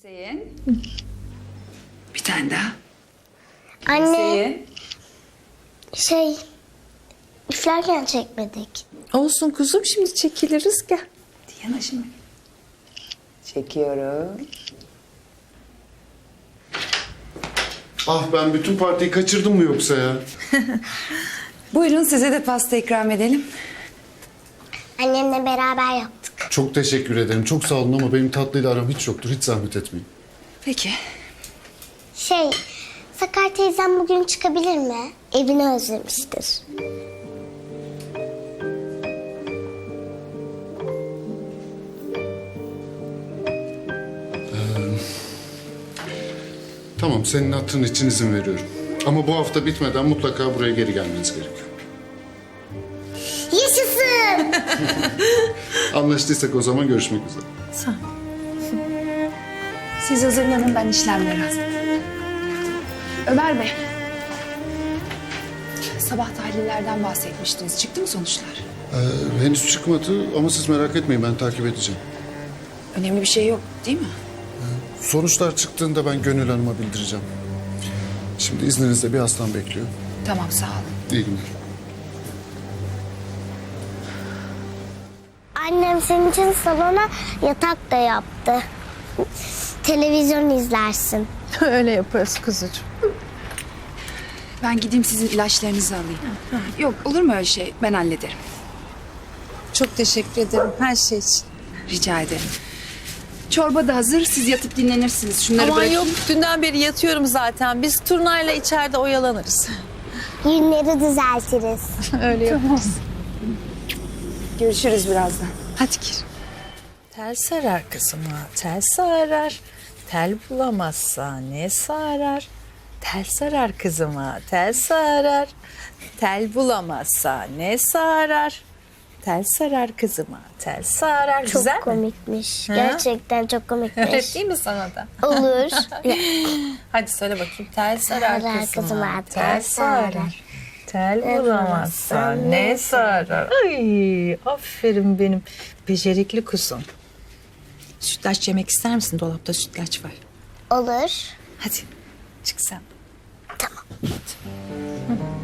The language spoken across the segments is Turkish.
Hüseyin. Bir tane daha. Anne Hüseyin. şey üflerken çekmedik. Olsun kuzum şimdi çekiliriz gel. Yana şimdi. Çekiyorum. Ah ben bütün partiyi kaçırdım mı yoksa ya? Buyurun size de pasta ikram edelim. Annemle beraber yaptık. Çok teşekkür ederim. Çok sağ olun ama benim tatlıyla aram hiç yoktur. Hiç zahmet etmeyin. Peki. Şey Sakar teyzem bugün çıkabilir mi? Evini özlemiştir. Tamam senin hatırın için izin veriyorum. Ama bu hafta bitmeden mutlaka buraya geri gelmeniz gerekiyor. Anlaştıysak o zaman görüşmek üzere. Sağ ol. Siz hazırlanın ben işlemleri hazırlayayım. Ömer Bey. Sabah tahlillerden bahsetmiştiniz. Çıktı mı sonuçlar? Ee, henüz çıkmadı ama siz merak etmeyin ben takip edeceğim. Önemli bir şey yok değil mi? Sonuçlar çıktığında ben Gönül Hanım'a bildireceğim. Şimdi izninizle bir hastam bekliyor. Tamam sağ olun. İyi günler. Annem senin için salona yatak da yaptı. Televizyon izlersin. Öyle yaparız kuzucuğum. Ben gideyim sizin ilaçlarınızı alayım. Yok olur mu öyle şey? Ben hallederim. Çok teşekkür ederim her şey için. Rica ederim. Çorba da hazır. Siz yatıp dinlenirsiniz. Şunları Aman yok dünden beri yatıyorum zaten. Biz turnayla içeride oyalanırız. Günleri düzeltiriz. Öyle yaparız. Görüşürüz birazdan. Hadi gir. Tel sarar kızıma, tel sarar. Tel bulamazsa ne sarar? Tel sarar kızıma, tel sarar. Tel bulamazsa ne sarar? Tel sarar kızıma, tel sarar. Çok Güzel mi? komikmiş. Gerçekten çok komikmiş. Evet değil mi sana da? Olur. Hadi söyle bakayım. Tel sarar Sarar kızıma, kızıma, tel tel sarar. Tel bulamazsa ne sarar? Ay aferin benim becerikli kuzum. Sütlaç yemek ister misin? Dolapta sütlaç var. Olur. Hadi çık sen. Buyurun.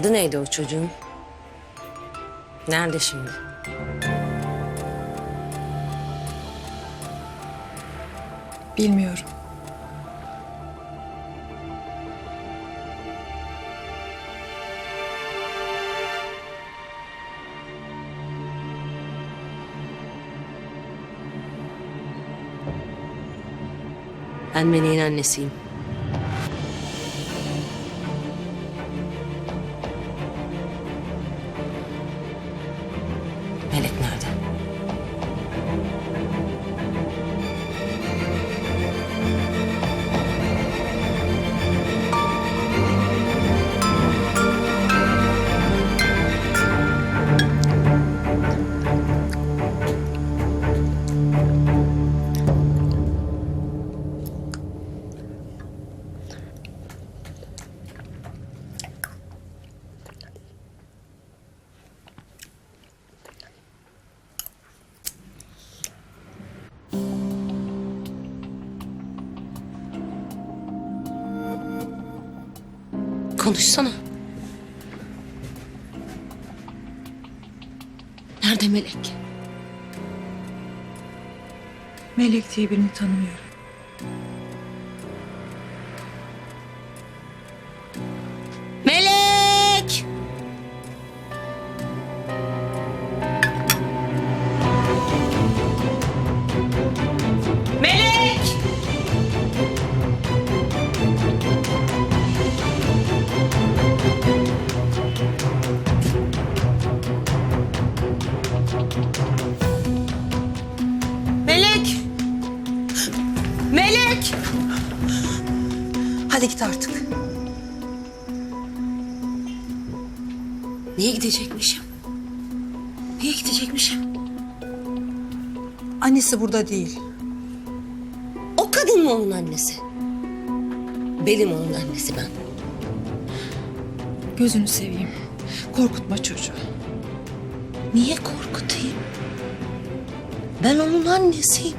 Adı neydi o çocuğun? Nerede şimdi? Bilmiyorum. Ben Melek'in annesiyim. Konuşsana. Nerede Melek? Melek diye birini tanımıyorum. Niye gidecekmişim? Niye gidecekmişim? Annesi burada değil. O kadın mı onun annesi? Benim onun annesi ben. Gözünü seveyim. Korkutma çocuğu. Niye korkutayım? Ben onun annesiyim.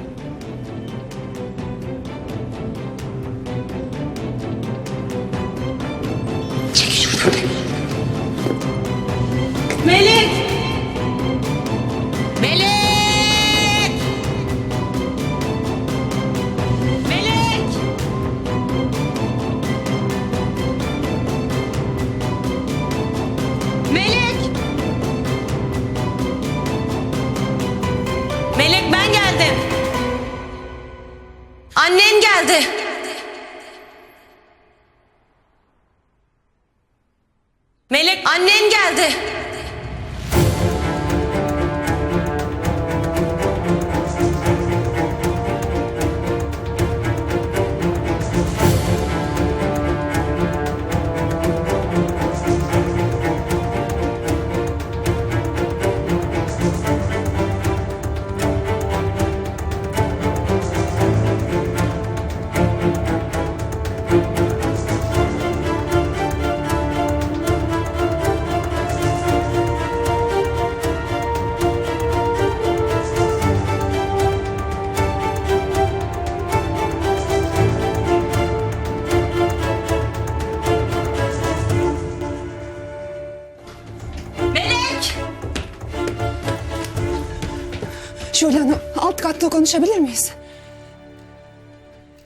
Şule alt katta konuşabilir miyiz?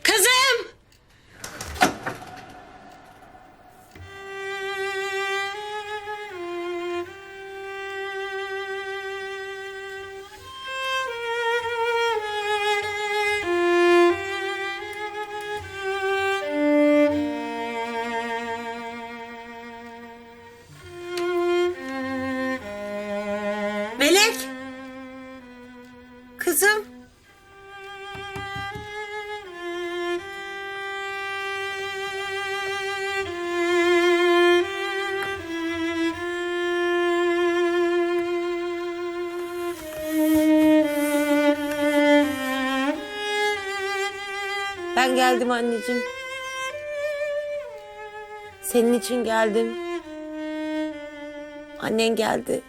Kızım! Melek! Kızım! Ben geldim anneciğim. Senin için geldim. Annen geldi.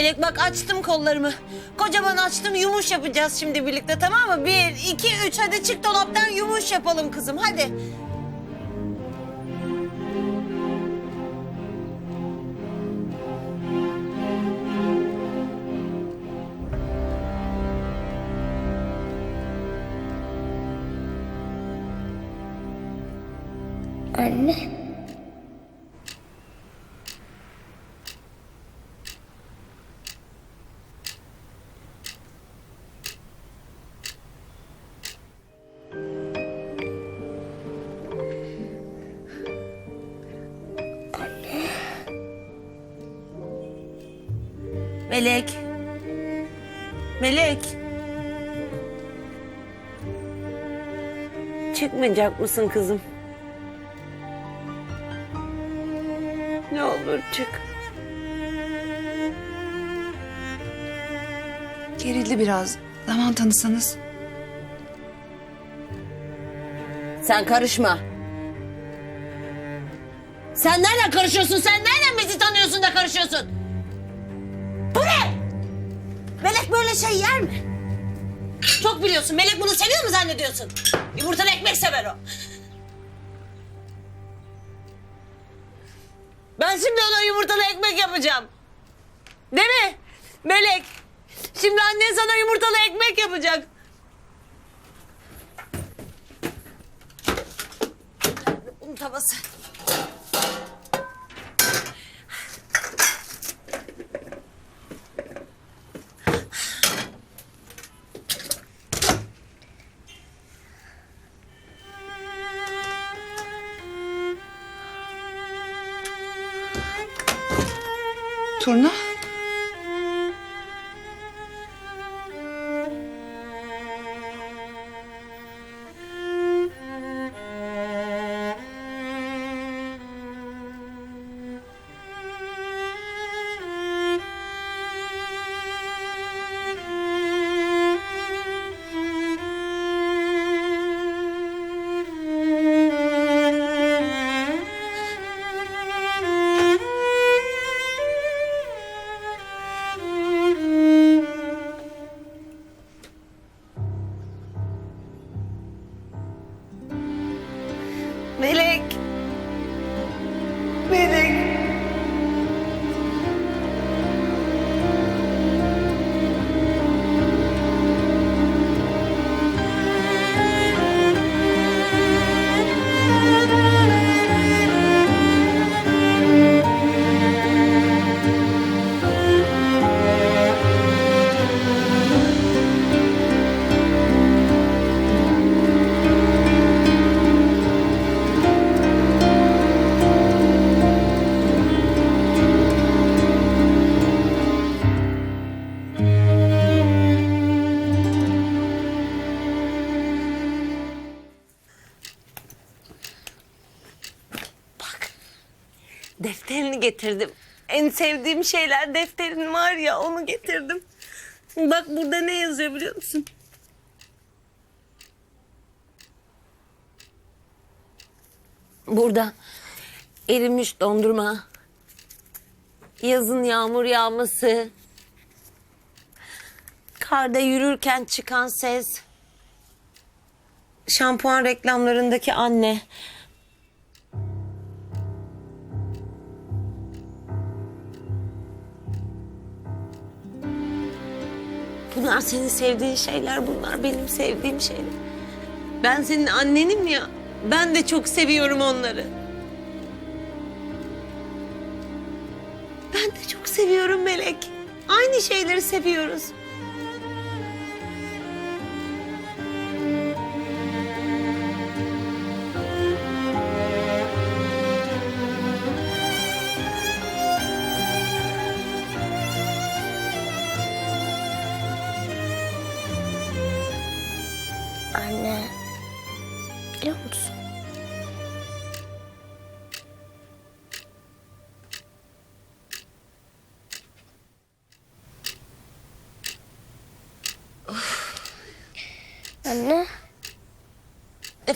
Melek bak açtım kollarımı. Kocaman açtım yumuş yapacağız şimdi birlikte tamam mı? Bir, iki, üç hadi çık dolaptan yumuş yapalım kızım hadi. Anne. Melek. Melek. Çıkmayacak mısın kızım? Ne olur çık. Gerildi biraz. Zaman tanısanız. Sen karışma. Sen nereden karışıyorsun? Sen nereden bizi tanıyorsun da karışıyorsun? böyle şey yer mi? Çok biliyorsun. Melek bunu seviyor mu zannediyorsun? Yumurtalı ekmek sever o. Ben şimdi ona yumurtalı ekmek yapacağım. Değil mi? Melek. Şimdi annen sana yumurtalı ekmek yapacak. Un tavası. Melek. Getirdim. En sevdiğim şeyler defterin var ya onu getirdim. Bak burada ne yazıyor biliyor musun? Burada erimiş dondurma, yazın yağmur yağması, karda yürürken çıkan ses, şampuan reklamlarındaki anne. Bunlar senin sevdiğin şeyler, bunlar benim sevdiğim şeyler. Ben senin annenim ya. Ben de çok seviyorum onları. Ben de çok seviyorum Melek. Aynı şeyleri seviyoruz.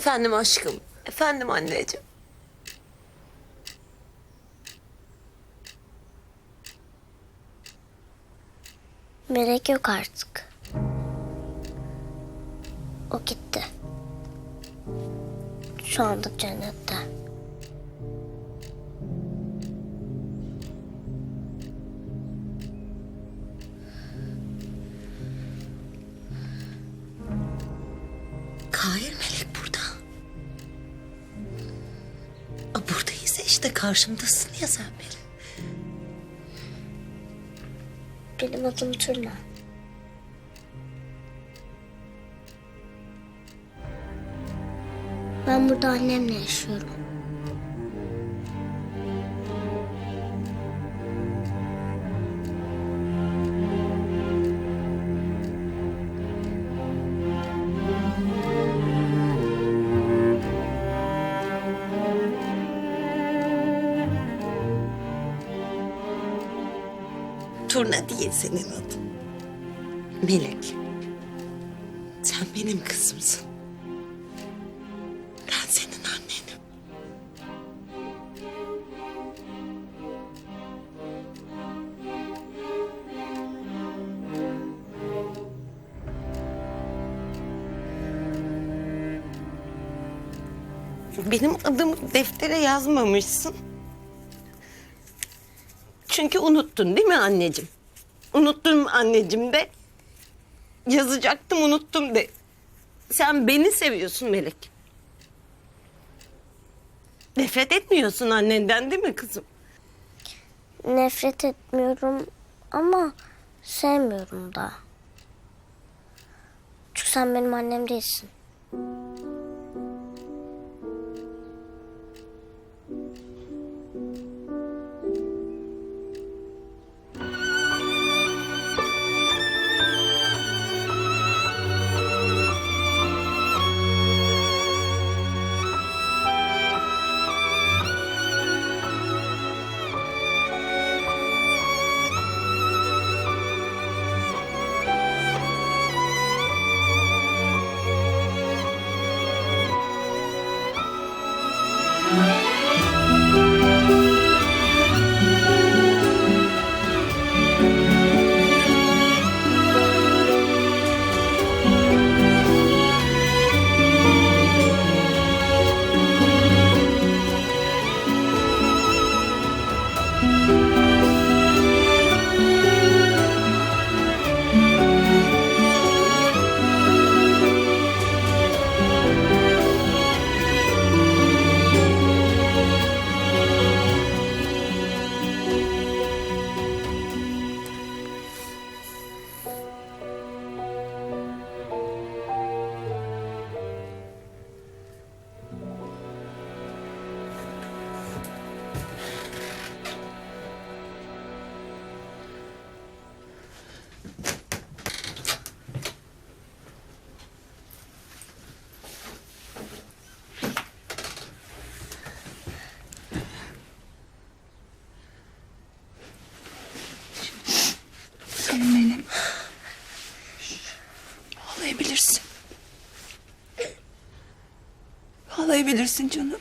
Efendim aşkım. Efendim anneciğim. Melek yok artık. O gitti. Şu anda cennette. Karşımdasın ya sen benim. Benim adım Turna. Ben burada annemle yaşıyorum. Senin adın. Melek. Sen benim kızımsın. Ben senin annenim. Benim adımı deftere yazmamışsın. Çünkü unuttun değil mi anneciğim? Unuttun anneciğim de. Yazacaktım unuttum de. Sen beni seviyorsun Melek. Nefret etmiyorsun annenden değil mi kızım? Nefret etmiyorum ama sevmiyorum da. Çünkü sen benim annem değilsin. Ağlayabilirsin canım.